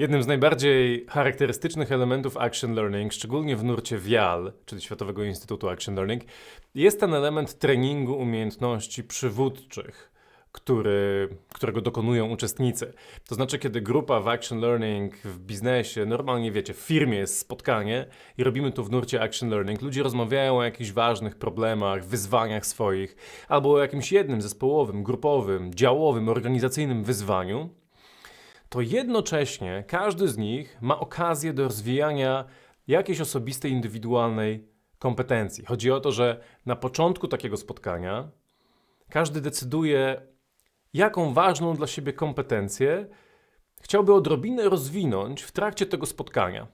Jednym z najbardziej charakterystycznych elementów Action Learning, szczególnie w nurcie WIAL, czyli Światowego Instytutu Action Learning, jest ten element treningu umiejętności przywódczych, który, którego dokonują uczestnicy. To znaczy, kiedy grupa w Action Learning w biznesie, normalnie wiecie, w firmie jest spotkanie i robimy to w nurcie Action Learning, ludzie rozmawiają o jakichś ważnych problemach, wyzwaniach swoich, albo o jakimś jednym zespołowym, grupowym, działowym, organizacyjnym wyzwaniu, to jednocześnie każdy z nich ma okazję do rozwijania jakiejś osobistej, indywidualnej kompetencji. Chodzi o to, że na początku takiego spotkania każdy decyduje, jaką ważną dla siebie kompetencję chciałby odrobinę rozwinąć w trakcie tego spotkania.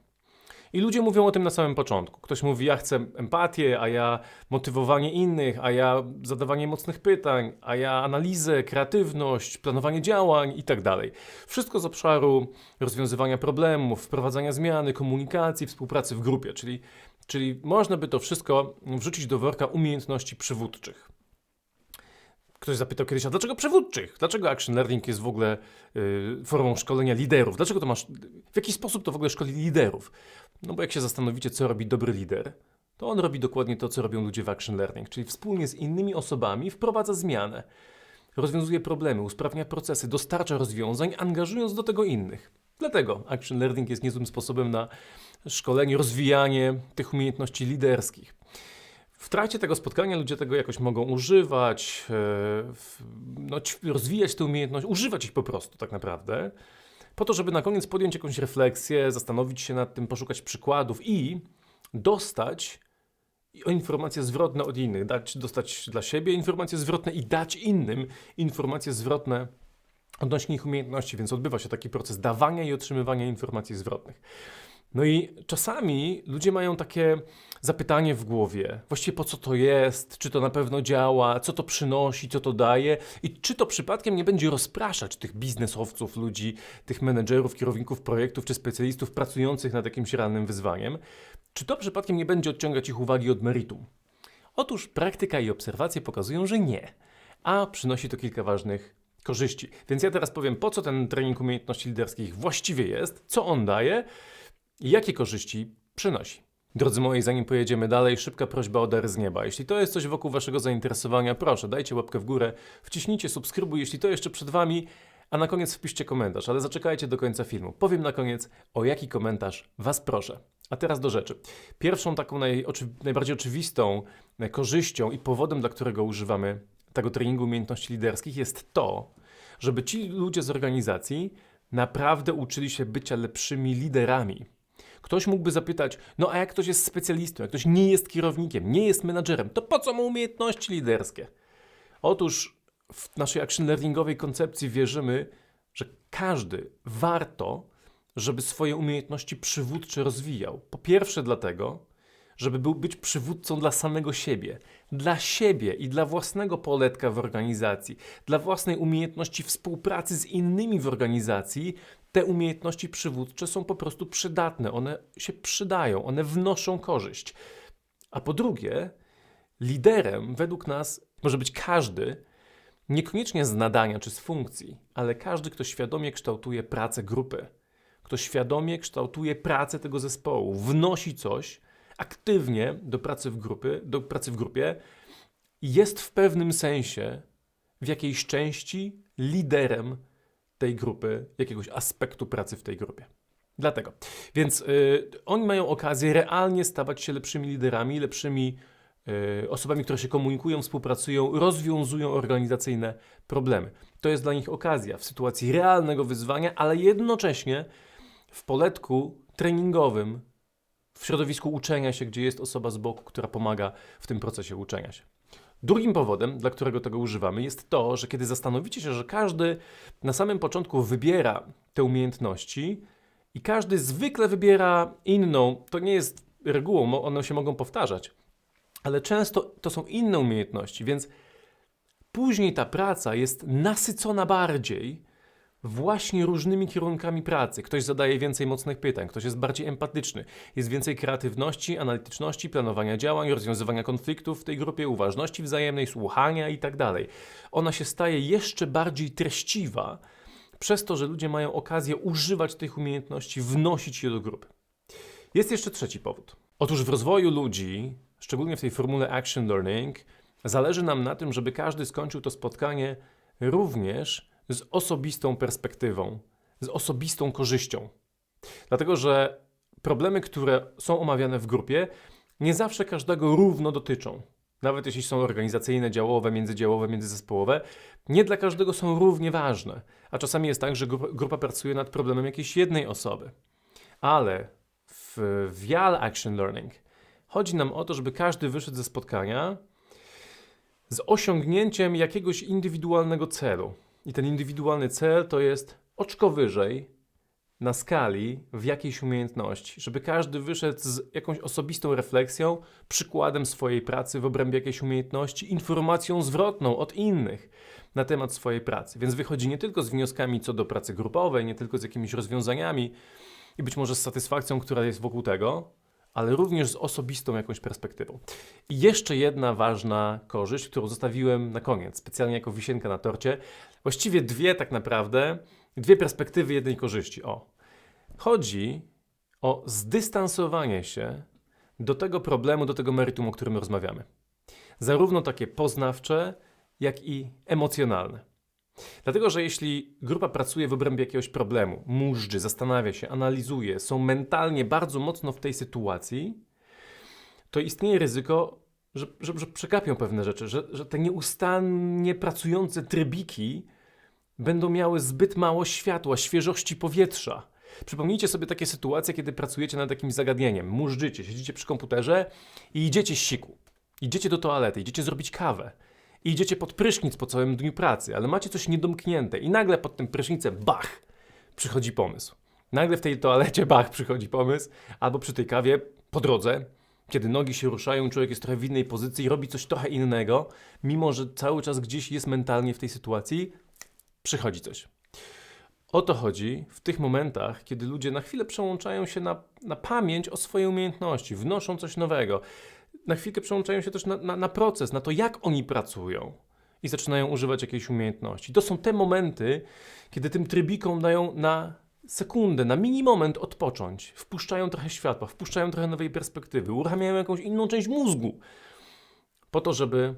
I ludzie mówią o tym na samym początku. Ktoś mówi, ja chcę empatię, a ja motywowanie innych, a ja zadawanie mocnych pytań, a ja analizę, kreatywność, planowanie działań i tak dalej. Wszystko z obszaru rozwiązywania problemów, wprowadzania zmiany, komunikacji, współpracy w grupie, czyli, czyli można by to wszystko wrzucić do worka umiejętności przywódczych. Ktoś zapytał kiedyś, a dlaczego przewódczych? Dlaczego action learning jest w ogóle y, formą szkolenia liderów? Dlaczego to masz, w jaki sposób to w ogóle szkoli liderów? No bo jak się zastanowicie, co robi dobry lider, to on robi dokładnie to, co robią ludzie w action learning, czyli wspólnie z innymi osobami wprowadza zmianę, rozwiązuje problemy, usprawnia procesy, dostarcza rozwiązań, angażując do tego innych. Dlatego action learning jest niezłym sposobem na szkolenie, rozwijanie tych umiejętności liderskich. W trakcie tego spotkania ludzie tego jakoś mogą używać, e, no, rozwijać te umiejętności, używać ich po prostu tak naprawdę, po to, żeby na koniec podjąć jakąś refleksję, zastanowić się nad tym, poszukać przykładów i dostać informacje zwrotne od innych, dać, dostać dla siebie informacje zwrotne i dać innym informacje zwrotne odnośnie ich umiejętności, więc odbywa się taki proces dawania i otrzymywania informacji zwrotnych. No i czasami ludzie mają takie zapytanie w głowie, właściwie po co to jest, czy to na pewno działa, co to przynosi, co to daje? I czy to przypadkiem nie będzie rozpraszać tych biznesowców, ludzi, tych menedżerów, kierowników projektów czy specjalistów pracujących nad jakimś realnym wyzwaniem, czy to przypadkiem nie będzie odciągać ich uwagi od meritum. Otóż praktyka i obserwacje pokazują, że nie, a przynosi to kilka ważnych korzyści. Więc ja teraz powiem, po co ten trening umiejętności liderskich właściwie jest, co on daje i jakie korzyści przynosi. Drodzy moi, zanim pojedziemy dalej, szybka prośba o dary z nieba. Jeśli to jest coś wokół Waszego zainteresowania, proszę, dajcie łapkę w górę, wciśnijcie subskrybuj, jeśli to jeszcze przed Wami, a na koniec wpiszcie komentarz, ale zaczekajcie do końca filmu. Powiem na koniec, o jaki komentarz Was proszę. A teraz do rzeczy. Pierwszą taką najbardziej oczywistą korzyścią i powodem, dla którego używamy tego treningu umiejętności liderskich jest to, żeby ci ludzie z organizacji naprawdę uczyli się bycia lepszymi liderami Ktoś mógłby zapytać, no a jak ktoś jest specjalistą, jak ktoś nie jest kierownikiem, nie jest menadżerem, to po co mu umiejętności liderskie? Otóż w naszej action learningowej koncepcji wierzymy, że każdy warto, żeby swoje umiejętności przywódcze rozwijał. Po pierwsze dlatego, żeby był, być przywódcą dla samego siebie, dla siebie i dla własnego poletka w organizacji, dla własnej umiejętności współpracy z innymi w organizacji, te umiejętności przywódcze są po prostu przydatne, one się przydają, one wnoszą korzyść. A po drugie, liderem według nas może być każdy, niekoniecznie z nadania czy z funkcji, ale każdy, kto świadomie kształtuje pracę grupy, kto świadomie kształtuje pracę tego zespołu, wnosi coś aktywnie do pracy w, grupy, do pracy w grupie jest w pewnym sensie, w jakiejś części liderem tej grupy, jakiegoś aspektu pracy w tej grupie. Dlatego. Więc y, oni mają okazję realnie stawać się lepszymi liderami, lepszymi y, osobami, które się komunikują, współpracują, rozwiązują organizacyjne problemy. To jest dla nich okazja w sytuacji realnego wyzwania, ale jednocześnie w poletku treningowym, w środowisku uczenia się, gdzie jest osoba z boku, która pomaga w tym procesie uczenia się. Drugim powodem, dla którego tego używamy, jest to, że kiedy zastanowicie się, że każdy na samym początku wybiera te umiejętności i każdy zwykle wybiera inną, to nie jest regułą, one się mogą powtarzać, ale często to są inne umiejętności, więc później ta praca jest nasycona bardziej właśnie różnymi kierunkami pracy. Ktoś zadaje więcej mocnych pytań, ktoś jest bardziej empatyczny, jest więcej kreatywności, analityczności, planowania działań, rozwiązywania konfliktów w tej grupie, uważności wzajemnej, słuchania itd. Tak Ona się staje jeszcze bardziej treściwa przez to, że ludzie mają okazję używać tych umiejętności, wnosić je do grupy. Jest jeszcze trzeci powód. Otóż w rozwoju ludzi, szczególnie w tej formule Action Learning, zależy nam na tym, żeby każdy skończył to spotkanie również z osobistą perspektywą, z osobistą korzyścią. Dlatego, że problemy, które są omawiane w grupie, nie zawsze każdego równo dotyczą. Nawet jeśli są organizacyjne, działowe, międzydziałowe, międzyzespołowe, nie dla każdego są równie ważne. A czasami jest tak, że grupa, pracuje nad problemem jakiejś jednej osoby. Ale w VIAL Action Learning chodzi nam o to, żeby każdy wyszedł ze spotkania z osiągnięciem jakiegoś indywidualnego celu. I ten indywidualny cel to jest oczko wyżej na skali w jakiejś umiejętności, żeby każdy wyszedł z jakąś osobistą refleksją, przykładem swojej pracy w obrębie jakiejś umiejętności, informacją zwrotną od innych na temat swojej pracy. Więc wychodzi nie tylko z wnioskami co do pracy grupowej, nie tylko z jakimiś rozwiązaniami i być może z satysfakcją, która jest wokół tego, ale również z osobistą jakąś perspektywą. I jeszcze jedna ważna korzyść, którą zostawiłem na koniec, specjalnie jako wisienka na torcie. Właściwie dwie tak naprawdę, dwie perspektywy jednej korzyści. O. Chodzi o zdystansowanie się do tego problemu, do tego meritum, o którym rozmawiamy. Zarówno takie poznawcze, jak i emocjonalne. Dlatego, że jeśli grupa pracuje w obrębie jakiegoś problemu, móżdży, zastanawia się, analizuje, są mentalnie bardzo mocno w tej sytuacji, to istnieje ryzyko, że, że, że przekapią pewne rzeczy, że, że te nieustannie pracujące trybiki będą miały zbyt mało światła, świeżości powietrza. Przypomnijcie sobie takie sytuacje, kiedy pracujecie nad jakimś zagadnieniem, móżdżycie, siedzicie przy komputerze i idziecie z siku. Idziecie do toalety, idziecie zrobić kawę. I idziecie pod prysznic po całym dniu pracy, ale macie coś niedomknięte i nagle pod tym prysznicem, bach, przychodzi pomysł. Nagle w tej toalecie, bach, przychodzi pomysł, albo przy tej kawie po drodze, kiedy nogi się ruszają, człowiek jest trochę w innej pozycji i robi coś trochę innego, mimo że cały czas gdzieś jest mentalnie w tej sytuacji, przychodzi coś. O to chodzi w tych momentach, kiedy ludzie na chwilę przełączają się na, na pamięć o swojej umiejętności, wnoszą coś nowego. Na chwilkę przełączają się też na, na, na proces, na to, jak oni pracują i zaczynają używać jakiejś umiejętności. To są te momenty, kiedy tym trybikom dają na sekundę, na mini moment odpocząć, wpuszczają trochę światła, wpuszczają trochę nowej perspektywy, uruchamiają jakąś inną część mózgu, po to, żeby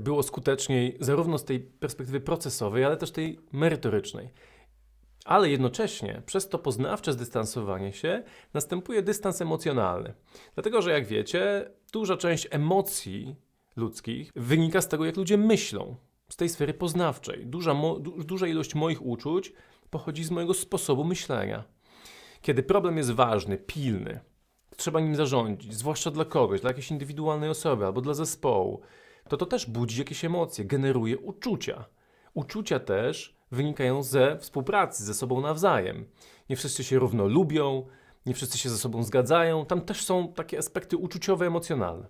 było skuteczniej zarówno z tej perspektywy procesowej, ale też tej merytorycznej. Ale jednocześnie przez to poznawcze zdystansowanie się następuje dystans emocjonalny. Dlatego, że jak wiecie, duża część emocji ludzkich wynika z tego, jak ludzie myślą, z tej sfery poznawczej. Duża, duża ilość moich uczuć pochodzi z mojego sposobu myślenia. Kiedy problem jest ważny, pilny, trzeba nim zarządzić, zwłaszcza dla kogoś, dla jakiejś indywidualnej osoby albo dla zespołu, to to też budzi jakieś emocje, generuje uczucia. Uczucia też wynikają ze współpracy ze sobą nawzajem. Nie wszyscy się równo lubią, nie wszyscy się ze sobą zgadzają. Tam też są takie aspekty uczuciowe, emocjonalne.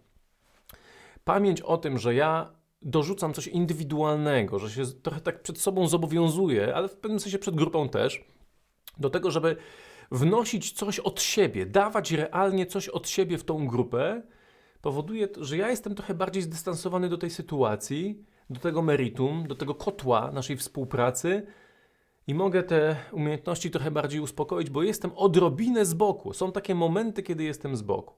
Pamięć o tym, że ja dorzucam coś indywidualnego, że się trochę tak przed sobą zobowiązuję, ale w pewnym sensie przed grupą też, do tego, żeby wnosić coś od siebie, dawać realnie coś od siebie w tą grupę, powoduje, że ja jestem trochę bardziej zdystansowany do tej sytuacji, do tego meritum, do tego kotła naszej współpracy i mogę te umiejętności trochę bardziej uspokoić, bo jestem odrobinę z boku. Są takie momenty, kiedy jestem z boku.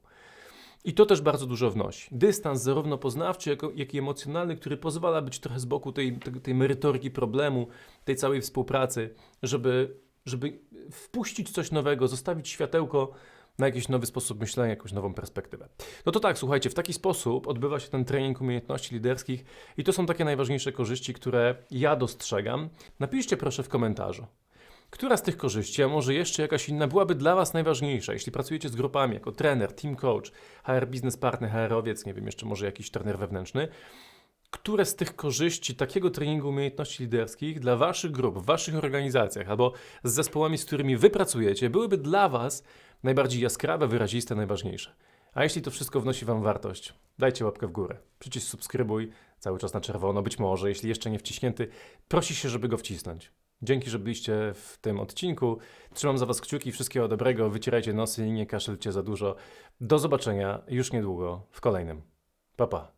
I to też bardzo dużo wnosi. Dystans zarówno poznawczy, jak, i emocjonalny, który pozwala być trochę z boku tej, tej, tej merytoryki problemu, tej całej współpracy, żeby, żeby wpuścić coś nowego, zostawić światełko na jakiś nowy sposób myślenia, jakąś nową perspektywę. No to tak, słuchajcie, w taki sposób odbywa się ten trening umiejętności liderskich i to są takie najważniejsze korzyści, które ja dostrzegam. Napiszcie proszę w komentarzu. Która z tych korzyści, a może jeszcze jakaś inna, byłaby dla Was najważniejsza, jeśli pracujecie z grupami jako trener, team coach, HR business partner, HR-owiec, nie wiem, jeszcze może jakiś trener wewnętrzny? Które z tych korzyści takiego treningu umiejętności liderskich dla Waszych grup, w Waszych organizacjach albo z zespołami, z którymi Wy pracujecie, byłyby dla Was najbardziej jaskrawe, wyraziste, najważniejsze. A jeśli to wszystko wnosi Wam wartość, dajcie łapkę w górę. Przycisk subskrybuj, cały czas na czerwono, być może, jeśli jeszcze nie wciśnięty, prosi się, żeby go wcisnąć. Dzięki, że byliście w tym odcinku. Trzymam za Was kciuki, wszystkiego dobrego, wycierajcie nosy i nie kaszlcie za dużo. Do zobaczenia już niedługo w kolejnym. Pa, pa.